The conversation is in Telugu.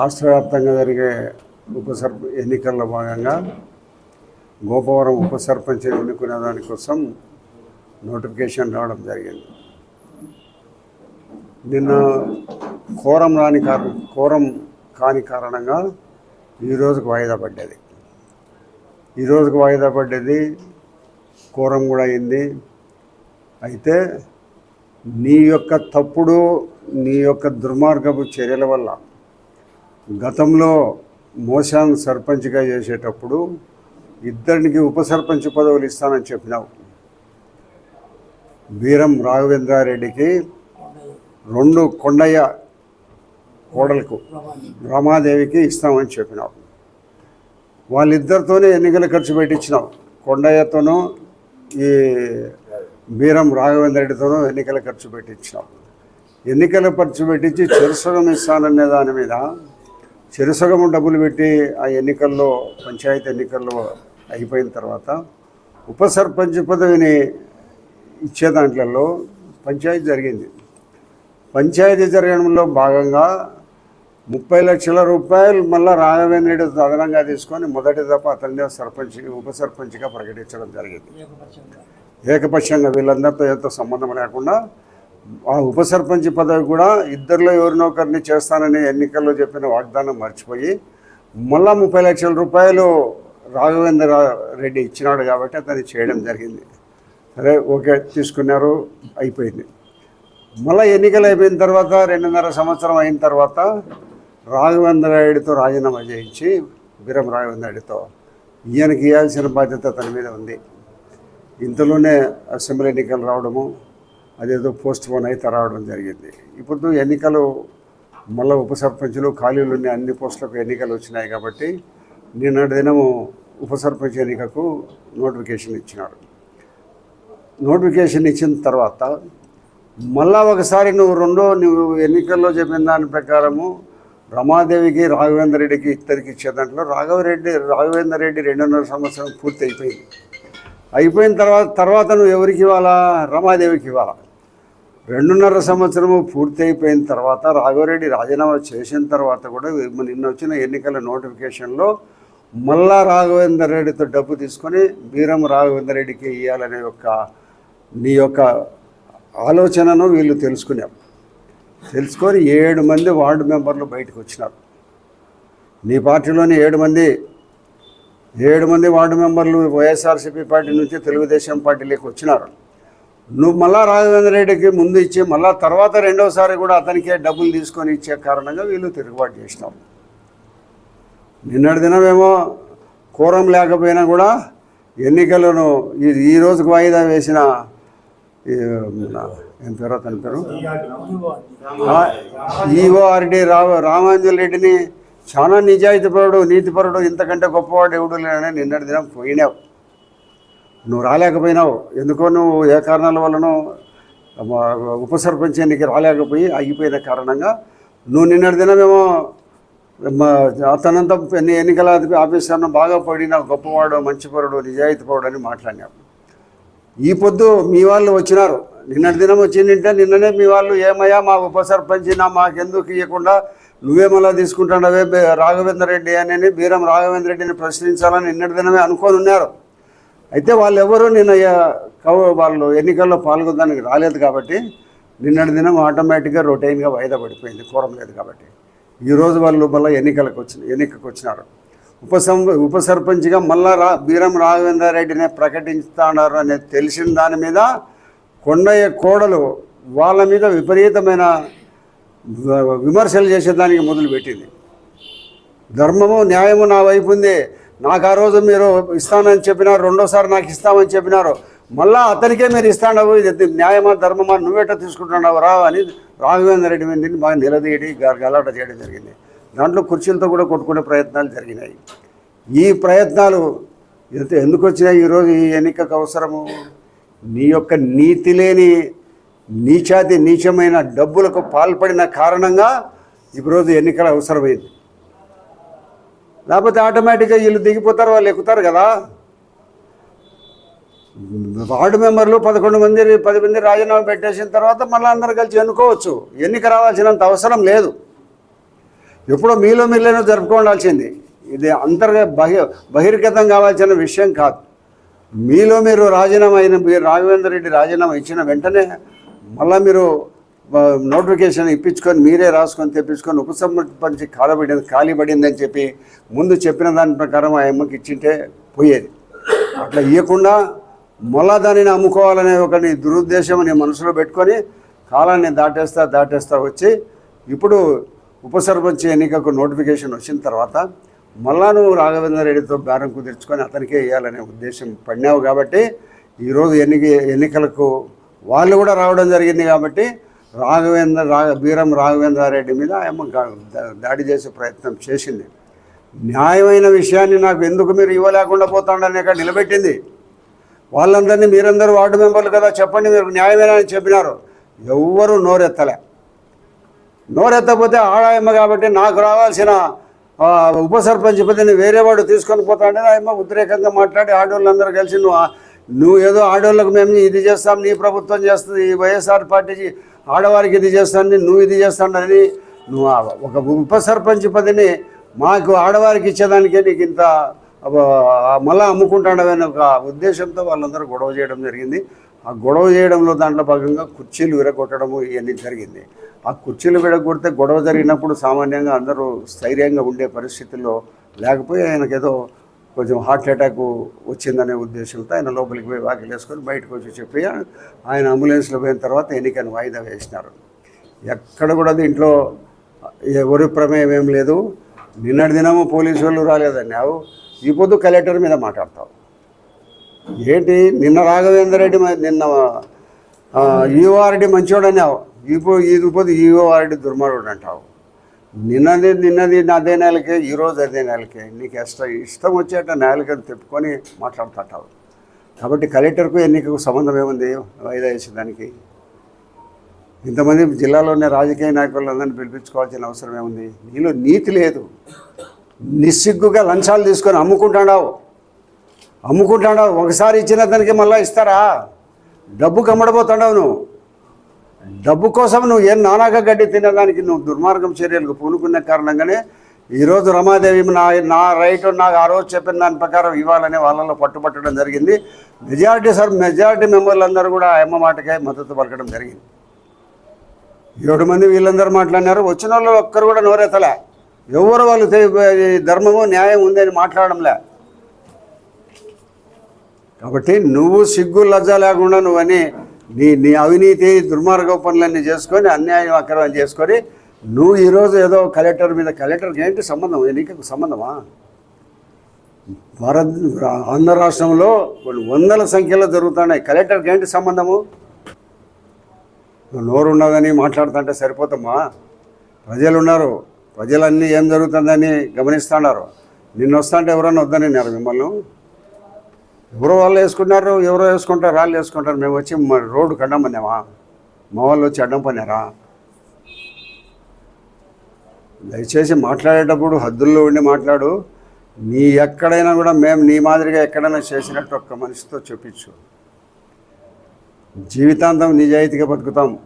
రాష్ట్ర వ్యాప్తంగా జరిగే ఉప సర్ప ఎన్నికల్లో భాగంగా గోపవరం ఉప సర్పంచ్ ఎన్నుకునే దానికోసం నోటిఫికేషన్ రావడం జరిగింది. నిన్న కోరం రాని కారణం కోరం కాని కారణంగా ఈ వాయిదా పడ్డది. ఈ వాయిదా పడ్డది కోరం కూడా అయింది. అయితే నీ యొక్క తప్పుడు నీ యొక్క దుర్మార్గపు చర్యల వల్ల గతంలో మోసాన్ సర్పంచ్గా చేసేటప్పుడు ఇద్దరికి ఉప సర్పంచ్ పదవులు ఇస్తానని చెప్పినావు. వీరం రాఘవేంద్రారెడ్డికి రెండు కొండయ్య కోడలకు రమాదేవికి ఇస్తామని చెప్పినావు. వాళ్ళిద్దరితోనే ఎన్నికల ఖర్చు పెట్టించినావు. కొండయ్యతోనూ ఈ వీరం రాఘవేంద్రరెడ్డితోనూ ఎన్నికల ఖర్చు పెట్టించినావు. ఎన్నికల ఖర్చు పెట్టించి చెరుసగం ఇస్తాననే దాని మీద చెరుసగము డబ్బులు పెట్టి ఆ ఎన్నికల్లో పంచాయతీ ఎన్నికల్లో అయిపోయిన తర్వాత ఉప సర్పంచ్ పదవిని ఇచ్చే దాంట్లలో పంచాయతీ జరిగింది. పంచాయతీ జరగడంలో భాగంగా ముప్పై లక్షల రూపాయలు మళ్ళా రాఘవేంద్ర రెడ్డి అదనంగా తీసుకొని మొదటి దఫ అతన్ని సర్పంచ్ ఉప సర్పంచ్గా ప్రకటించడం జరిగింది. ఏకపక్షంగా వీళ్ళందరితో ఎంతో సంబంధం లేకుండా ఆ ఉప సర్పంచ్ పదవి కూడా ఇద్దరిలో ఎవరినో ఒకరిని చేస్తానని ఎన్నికల్లో చెప్పిన వాగ్దానం మర్చిపోయి మళ్ళా ముప్పై లక్షల రూపాయలు రాఘవేంద్ర రెడ్డి ఇచ్చినాడు కాబట్టి అతను చేయడం జరిగింది. సరే ఓకే తీసుకున్నారు అయిపోయింది. మళ్ళీ ఎన్నికలు అయిపోయిన తర్వాత రెండున్నర సంవత్సరం అయిన తర్వాత రాఘవేంద్ర రెడ్డితో రాజీనామా చేయించి వీరం రాఘవేంద్ర రెడ్డితో ఈయనకి ఇవ్వాల్సిన బాధ్యత తన మీద ఉంది. ఇంతలోనే అసెంబ్లీ ఎన్నికలు రావడము అదేదో పోస్ట్ పోన్ అయితే రావడం జరిగింది. ఇప్పుడు ఎన్నికలు మళ్ళీ ఉప సర్పంచులు ఖాళీలు ఉన్న అన్ని పోస్టులకు ఎన్నికలు వచ్చినాయి కాబట్టి నిన్నటి దినము ఉప సర్పంచ్ ఎన్నికకు నోటిఫికేషన్ ఇచ్చినారు. నోటిఫికేషన్ ఇచ్చిన తర్వాత మళ్ళా ఒకసారి నువ్వు రెండో నువ్వు ఎన్నికల్లో చెప్పిన దాని ప్రకారము రమాదేవికి రాఘవేంద్ర రెడ్డికి ఇద్దరికి ఇచ్చే దాంట్లో రాఘవరెడ్డి రాఘవేంద్ర రెడ్డి రెండున్నర సంవత్సరం పూర్తి అయిపోయింది అయిపోయిన తర్వాత తర్వాత నువ్వు ఎవరికి ఇవ్వాలా? రమాదేవికి ఇవ్వాలా? రెండున్నర సంవత్సరము పూర్తి అయిపోయిన తర్వాత రాఘవరెడ్డి రాజీనామా చేసిన తర్వాత కూడా నిన్న వచ్చిన ఎన్నికల నోటిఫికేషన్లో మళ్ళా రాఘవేందర్ రెడ్డితో డబ్బు తీసుకొని వీరం రాఘవేందర్ రెడ్డికి ఇవ్వాలనే యొక్క నీ యొక్క ఆలోచనను వీళ్ళు తెలుసుకున్నారు. తెలుసుకొని ఏడు మంది వార్డు మెంబర్లు బయటకు వచ్చినారు. నీ పార్టీలోని ఏడు మంది ఏడు మంది వార్డు మెంబర్లు వైఎస్ఆర్సీపీ పార్టీ నుంచి తెలుగుదేశం పార్టీలోకి వచ్చినారు. నువ్వు మళ్ళా రాఘవేంద్ర రెడ్డికి ముందు ఇచ్చి మళ్ళా తర్వాత రెండోసారి కూడా అతనికే డబ్బులు తీసుకొని ఇచ్చే కారణంగా వీళ్ళు తిరుగుబాటు చేసినారు. నిన్నటి దినమేమో కోరం లేకపోయినా కూడా ఎన్నికలను ఈ ఈ రోజుకు వాయిదా వేసిన ఏం పేరు అతని పేరు? ఈఓఆర్డి రా రామాంజల్ రెడ్డిని చాలా నిజాయితీపరుడు నీతిపరుడు ఇంతకంటే గొప్పవాడు ఎవడు లేనని నిన్నటి దినం పోయినావు. నువ్వు రాలేకపోయినావు. ఎందుకో నువ్వు ఏ కారణాల వల్లనో ఉప సర్పంచ్ ఎన్నిక రాలేకపోయి ఆగిపోయిన కారణంగా నువ్వు నిన్నటి దినమేమో మా అతనంతా ఎన్ని ఎన్నికల ఆఫీసర్ను బాగా పడిన గొప్పవాడు మంచిపరుడు నిజాయితీపరుడు అని మాట్లాడినావు ఈ పొద్దు మీ వాళ్ళు వచ్చినారు. నిన్నటి దినం వచ్చిందంటే నిన్ననే మీ వాళ్ళు ఏమయ్యా మా ఉప సర్పంచినా మాకెందుకు ఇవ్వకుండా నువ్వేమలా తీసుకుంటాడవే రాఘవేంద్ర రెడ్డి అని బీరం రాఘవేంద్ర రెడ్డిని ప్రశ్నించాలని నిన్నటి దినమే అనుకొని ఉన్నారు అయితే వాళ్ళు ఎవరు నిన్న వాళ్ళు ఎన్నికల్లో పాల్గొనడానికి రాలేదు కాబట్టి నిన్నటి దినం ఆటోమేటిక్గా రొటైన్గా వాయిదా పడిపోయింది. కోరం లేదు కాబట్టి. ఈరోజు వాళ్ళు మళ్ళీ ఎన్నికలకు వచ్చిన ఎన్నికకు వచ్చినారు. ఉప ఉప సర్పంచ్గా మళ్ళా రా బీరం రాఘవేంద్రారెడ్డినే ప్రకటిస్తాడారు అనేది తెలిసిన దాని మీద కొండయ్య కోడలు వాళ్ళ మీద విపరీతమైన విమర్శలు చేసేదానికి మొదలుపెట్టింది. ధర్మము న్యాయము నా వైపు ఉంది. నాకు ఆ రోజు మీరు ఇస్తానని చెప్పినారు రెండోసారి నాకు ఇస్తామని చెప్పినారు. మళ్ళా అతనికే మీరు ఇస్తాడవు ఇది న్యాయమా ధర్మమా నువ్వేట తీసుకుంటున్నావు రా అని రాఘవేంద్ర రెడ్డి మీద బాగా నిలదీయడి గలాట చేయడం జరిగింది. దాంట్లో కుర్చీలతో కూడా కొట్టుకునే ప్రయత్నాలు జరిగినాయి. ఈ ప్రయత్నాలు ఎంత ఎందుకు వచ్చినాయి ఈరోజు ఈ ఎన్నికకు అవసరము? నీ యొక్క నీతి లేని నీచాతి నీచమైన డబ్బులకు పాల్పడిన కారణంగా ఈరోజు ఎన్నికల అవసరమైంది. లేకపోతే ఆటోమేటిక్గా వీళ్ళు దిగిపోతారు వాళ్ళు ఎక్కుతారు కదా. వార్డు మెంబర్లు పదకొండు మంది పది మంది రాజీనామా పెట్టేసిన తర్వాత మళ్ళీ అందరు కలిసి ఎన్నుకోవచ్చు. ఎన్నిక రావాల్సినంత అవసరం లేదు. ఎప్పుడో మీలో మీలోనే జరుపుకోవాల్సింది. ఇది అంతర్గత బహి బహిర్గతం కావాల్సిన విషయం కాదు. మీలో మీరు రాజీనామా అయిన మీరు రాఘవేంద్ర రెడ్డి రాజీనామా ఇచ్చిన వెంటనే మళ్ళీ మీరు నోటిఫికేషన్ ఇప్పించుకొని మీరే రాసుకొని తెప్పించుకొని ఉపసంహరించి కాలబడింది ఖాళీ పడిందని చెప్పి ముందు చెప్పిన దాని ప్రకారం ఆ అమ్మకి ఇచ్చింటే పోయేది. అట్లా ఇవ్వకుండా మళ్ళా దానిని అమ్ముకోవాలనే ఒక దురుద్దేశం నీ మనసులో పెట్టుకొని కాలాన్ని దాటేస్తా దాటేస్తా వచ్చి ఇప్పుడు ఉపసర్పంచి ఎన్నికకు నోటిఫికేషన్ వచ్చిన తర్వాత మళ్ళా నువ్వు రాఘవేంద్ర రెడ్డితో బేరం కుదుర్చుకొని అతనికే వేయాలనే ఉద్దేశం పడినావు కాబట్టి ఈరోజు ఎన్నిక ఎన్నికలకు వాళ్ళు కూడా రావడం జరిగింది కాబట్టి రాఘవేంద్ర రా వీరం రాఘవేంద్రారెడ్డి మీద ఆమె దాడి చేసే ప్రయత్నం చేసింది. న్యాయమైన విషయాన్ని నాకు ఎందుకు మీరు ఇవ్వలేకుండా పోతాడని ఇక్కడ నిలబెట్టింది. వాళ్ళందరినీ మీరందరూ వార్డు మెంబర్లు కదా చెప్పండి మీరు న్యాయమేనా అని చెప్పినారు. ఎవ్వరూ నోరెత్తలే. నోరెత్తపోతే ఆడాయమ్మ కాబట్టి నాకు రావాల్సిన ఉప సర్పంచ్ పదిని వేరే వాడు తీసుకొని పోతాడని ఆయమ్మ ఉద్రేకంగా మాట్లాడి ఆడవాళ్ళందరూ కలిసి నువ్వు నువ్వు ఏదో ఆడవాళ్ళకు మేము ఇది చేస్తాం నీ ప్రభుత్వం చేస్తుంది ఈ వైఎస్ఆర్ పార్టీ ఆడవారికి ఇది చేస్తాను నువ్వు ఇది చేస్తానని నువ్వు ఒక ఉప సర్పంచ్ పదిని మాకు ఆడవారికి ఇచ్చేదానికే నీకు ఇంత అబ్బా, మళ్ళా ఒక ఉద్దేశంతో వాళ్ళందరూ గొడవ చేయడం జరిగింది. ఆ గొడవ చేయడంలో దాంట్లో భాగంగా కుర్చీలు విరగొట్టడము ఇవన్నీ జరిగింది. ఆ కుర్చీలు విరగొడితే గొడవ జరిగినప్పుడు సామాన్యంగా అందరూ స్థైర్యంగా ఉండే పరిస్థితుల్లో లేకపోయి ఆయనకు ఏదో కొంచెం హార్ట్ అటాక్ వచ్చిందనే ఉద్దేశంతో ఆయన లోపలికి పోయి వాకిలు వేసుకొని బయటకు వచ్చి చెప్పి ఆయన అంబులెన్స్లో పోయిన తర్వాత ఎన్నికను వాయిదా వేసినారు. ఎక్కడ కూడా దీంట్లో ఎవరి ప్రమేయం ఏం లేదు. నిన్నటి దినము పోలీసు వాళ్ళు రాలేదన్నావు ఈ పొద్దు కలెక్టర్ మీద మాట్లాడతావు. ఏంటి? నిన్న రాఘవేందర్ రెడ్డి నిన్న ఈఓఆర్డి మంచోడు ఈ ఇప్పుడు ఈ పొద్దు ఈఓఆర్డి దుర్మార్గుడు అంటావు నిన్నది నిన్నది అదే నెలకే ఈరోజు అదే నెలకే. నీకు ఎక్స్ట్రా ఇష్టం వచ్చేట నెలకని తిప్పుకొని మాట్లాడుతుంటావు. కాబట్టి కలెక్టర్కు ఎన్నికకు సంబంధం ఏముంది? వాయిదా వేసేదానికి ఇంతమంది జిల్లాలోనే రాజకీయ నాయకులందరినీ పిలిపించుకోవాల్సిన అవసరం ఏముంది? నీలో నీతి లేదు. నిస్సిగ్గుగా లంచాలు తీసుకొని అమ్ముకుంటాడావు. అమ్ముకుంటాడావు. ఒకసారి ఇచ్చిన దానికి మళ్ళీ ఇస్తారా? డబ్బు కమ్మడబోతున్నావు నువ్వు. డబ్బు కోసం నువ్వు ఏం నానాగా గడ్డి తినడానికి నువ్వు దుర్మార్గం చర్యలకు పూనుకున్న కారణంగానే ఈరోజు రమాదేవి నా నా రైట్ నాకు ఆ రోజు చెప్పిన దాని ప్రకారం ఇవ్వాలని వాళ్ళలో పట్టుబట్టడం జరిగింది. మెజారిటీ సార్ మెజారిటీ మెంబర్లు అందరూ కూడా ఆ అమ్మ మాటకే మద్దతు పలకడం జరిగింది. ఏడు మంది వీళ్ళందరూ మాట్లాడినారు. వచ్చిన వాళ్ళు ఒక్కరు కూడా నోరెత్తలే. ఎవరు వాళ్ళు ధర్మము న్యాయం ఉందని మాట్లాడడంలే కాబట్టి నువ్వు సిగ్గు లజ్జ లేకుండా నువ్వని నీ నీ అవినీతి దుర్మార్గ పనులన్నీ చేసుకొని అన్యాయం అక్రమం చేసుకొని నువ్వు ఈరోజు ఏదో కలెక్టర్ మీద కలెక్టర్కి ఏంటి సంబంధం? ఎన్నికకు సంబంధమా? భారత్ ఆంధ్ర రాష్ట్రంలో కొన్ని వందల సంఖ్యలో జరుగుతున్నాయి. కలెక్టర్కి ఏంటి సంబంధము? నువ్వు నోరు ఉన్నదని మాట్లాడుతుంటే సరిపోతామా ప్రజలు ఉన్నారు ప్రజలన్నీ ఏం జరుగుతుందని గమనిస్తున్నారు. నిన్న వస్తుంటే ఎవరన్నా వద్దనిన్నారు మిమ్మల్ని? ఎవరో వాళ్ళు వేసుకున్నారు ఎవరో వేసుకుంటారు వాళ్ళు వేసుకుంటారు. మేము వచ్చి మా రోడ్డు అడ్డం పన్నామా? మా వాళ్ళు వచ్చి అడ్డం పన్నారా? దయచేసి మాట్లాడేటప్పుడు హద్దుల్లో ఉండి మాట్లాడు. నీ ఎక్కడైనా కూడా మేము నీ మాదిరిగా ఎక్కడైనా చేసినట్టు ఒక్క మనిషితో చూపించు. జీవితాంతం నిజాయితీగా బతుకుతాం.